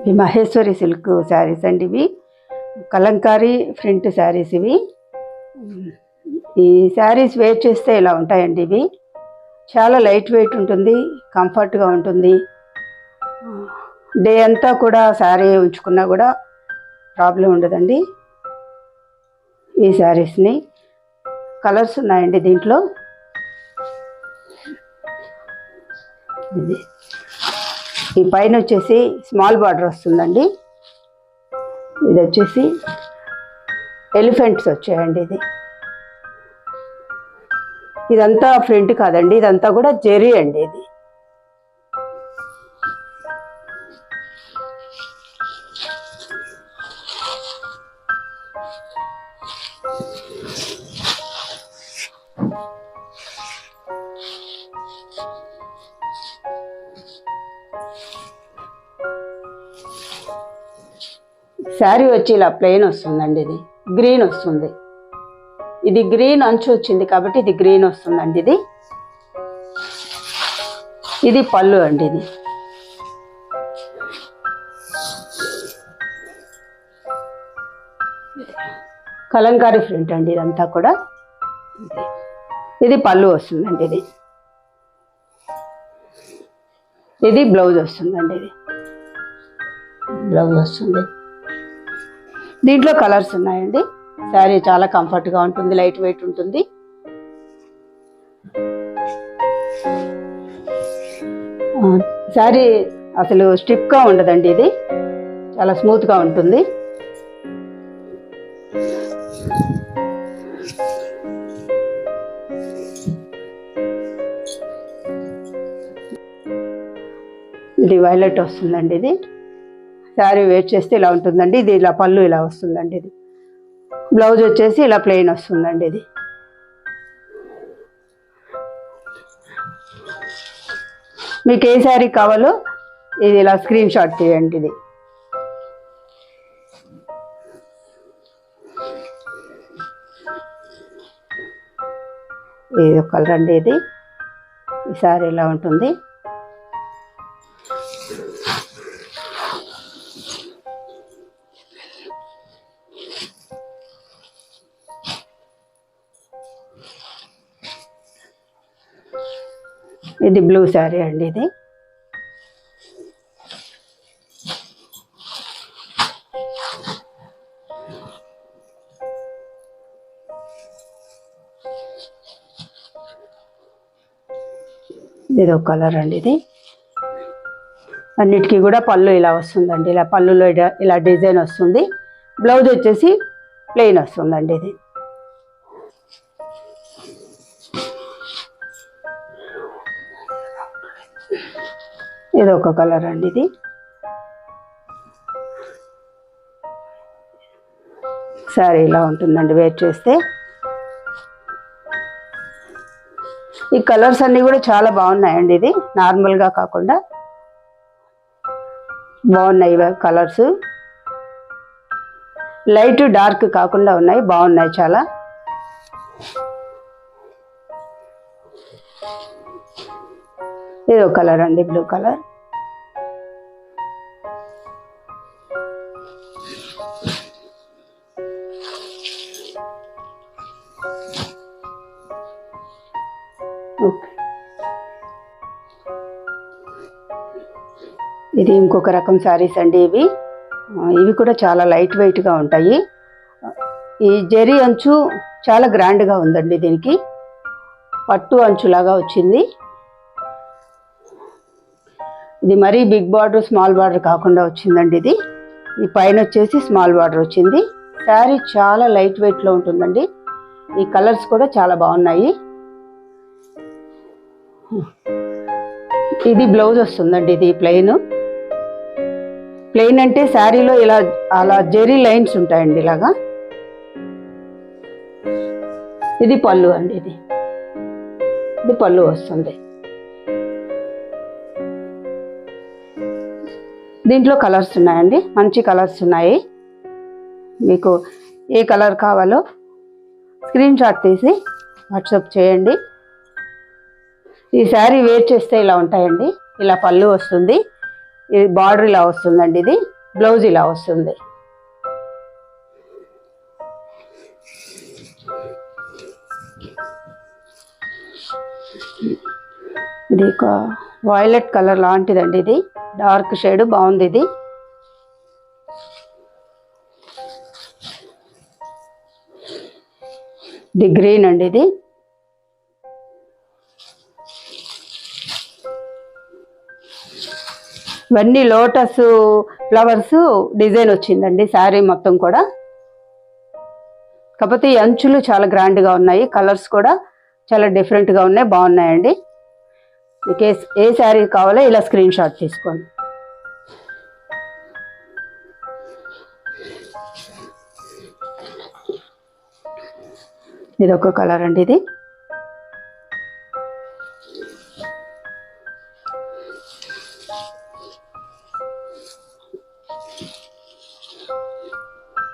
ఇవి మహేశ్వరి సిల్క్ శారీస్ అండి ఇవి. కలంకారీ ప్రింట్ శారీస్ ఇవి. ఈ శారీస్ వేర్ చేస్తే ఇలా ఉంటాయండి ఇవి. చాలా లైట్ వెయిట్ ఉంటుంది కంఫర్ట్గా ఉంటుంది. డే అంతా కూడా శారీ ఉంచుకున్నా కూడా ప్రాబ్లం ఉండదండి. ఈ శారీస్ని కలర్స్ ఉన్నాయండి దీంట్లో. ఇది. ఈ పైన వచ్చేసి స్మాల్ బార్డర్ వస్తుందండి. ఇది వచ్చేసి ఎలిఫెంట్స్ వచ్చాయండి ఇది. ఇదంతా ఫ్రంట్ కాదండి ఇదంతా కూడా జెరీ అండి ఇది. శారీ వచ్చి ఇలా ప్లెయిన్ వస్తుందండి ఇది. గ్రీన్ వస్తుంది. ఇది గ్రీన్ అంచు వచ్చింది కాబట్టి ఇది గ్రీన్ వస్తుందండి ఇది. ఇది పళ్ళు అండి ఇది. కలంకారీ ప్రింట్ అండి ఇదంతా కూడా. ఇది పళ్ళు వస్తుందండి ఇది. ఇది బ్లౌజ్ వస్తుందండి ఇది. బ్లౌజ్ వస్తుంది. దీంట్లో కలర్స్ ఉన్నాయండి. శారీ చాలా కంఫర్ట్గా ఉంటుంది లైట్ వెయిట్ ఉంటుంది. శారీ అసలు స్టిప్గా ఉండదండి ఇది. చాలా స్మూత్గా ఉంటుంది. ఇది వైలెట్ వస్తుందండి ఇది. శారీ వేట్ చేస్తే ఇలా ఉంటుందండి. ఇది ఇలా పళ్ళు ఇలా వస్తుందండి ఇది. బ్లౌజ్ వచ్చేసి ఇలా ప్లెయిన్ వస్తుందండి ఇది. మీకు ఏ శారీ కావాలో ఇది ఇలా స్క్రీన్ షాట్ తీయండి ఇది. ఇది ఒక కలర్ అండి ఇది. ఈ శారీ ఇలా ఉంటుంది. ఇది బ్లూ శారీ అండి ఇది. ఇది ఒక కలర్ అండి ఇది. అన్నిటికీ కూడా పళ్ళు ఇలా వస్తుందండి. ఇలా పళ్ళులో ఇలా- ఇలా డిజైన్ వస్తుంది. బ్లౌజ్ వచ్చేసి ప్లెయిన్ వస్తుందండి ఇది. ఇది ఒక కలర్ అండి ఇది. సారీ ఇలా ఉంటుందండి వేట్ చేస్తే. ఈ కలర్స్ అన్నీ కూడా చాలా బాగున్నాయండి ఇది నార్మల్గా కాకుండా. బాగున్నాయి కలర్స్. లైట్ డార్క్ కాకుండా ఉన్నాయి బాగున్నాయి చాలా. ఇది ఒక కలర్ అండి బ్లూ కలర్. ఓకే. ఇది ఇంకొక రకం శారీస్ అండి ఇవి. ఇవి కూడా చాలా లైట్ వెయిట్గా ఉంటాయి. ఈ జెరీ అంచు చాలా గ్రాండ్గా ఉందండి దీనికి. పట్టు అంచులాగా వచ్చింది. ఇది మరీ బిగ్ బార్డర్ స్మాల్ బార్డర్ కాకుండా వచ్చిందండి ఇది. ఈ పైన వచ్చేసి స్మాల్ బార్డర్ వచ్చింది. శారీ చాలా లైట్ వెయిట్లో ఉంటుందండి. ఈ కలర్స్ కూడా చాలా బాగున్నాయి. ఇది బ్లౌజ్ వస్తుందండి ఇది ప్లెయిన్ ప్లెయిన్ అంటే శారీలో ఇలా అలా జెరీ లైన్స్ ఉంటాయండి ఇలాగా. ఇది పళ్ళు అండి ఇది. ఇది పళ్ళు వస్తుంది. దీంట్లో కలర్స్ ఉన్నాయండి మంచి కలర్స్ ఉన్నాయి. మీకు ఏ కలర్ కావాలో స్క్రీన్ షాట్ తీసి వాట్సాప్ చేయండి. ఈ శారీ వేర్ చేస్తే ఇలా ఉంటాయండి. ఇలా పళ్ళు వస్తుంది. ఇది బార్డర్ ఇలా వస్తుందండి ఇది. బ్లౌజ్ ఇలా వస్తుంది. ఇది ఒక వైలెట్ కలర్ లాంటిదండి ఇది. డార్క్ షేడ్ బాగుంది ఇది. ఇది గ్రీన్ అండి ఇది. ఇవన్నీ లోటస్ ఫ్లవర్స్ డిజైన్ వచ్చిందండి శారీ మొత్తం కూడా. కాకపోతే ఈ అంచులు చాలా గ్రాండ్గా ఉన్నాయి కలర్స్ కూడా చాలా డిఫరెంట్గా ఉన్నాయి బాగున్నాయండి. మీకు ఏ ఏ శారీ కావాలో ఇలా స్క్రీన్ షాట్ తీసుకోండి. ఇది ఒక కలర్ అండి ఇది.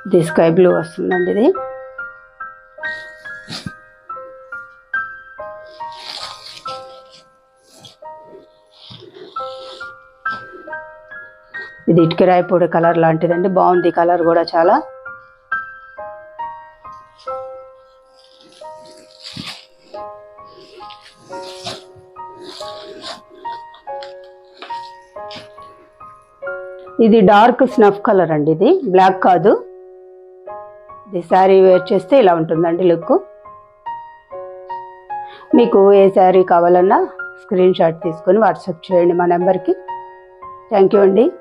ఇది స్కై బ్లూ వస్తుందండి ఇది. ఇది ఇటుకరాయి పొడి కలర్ లాంటిదండి. బాగుంది కలర్ కూడా చాలా. ఇది డార్క్ స్నఫ్ కలర్ అండి ఇది. బ్లాక్ కాదు. ఇది శారీ వేర్ చేస్తే ఇలా ఉంటుందండి లుక్. మీకు ఏ శారీ కావాలన్నా స్క్రీన్ షాట్ తీసుకొని వాట్సాప్ చేయండి మా నెంబర్కి. థ్యాంక్ యూ అండి.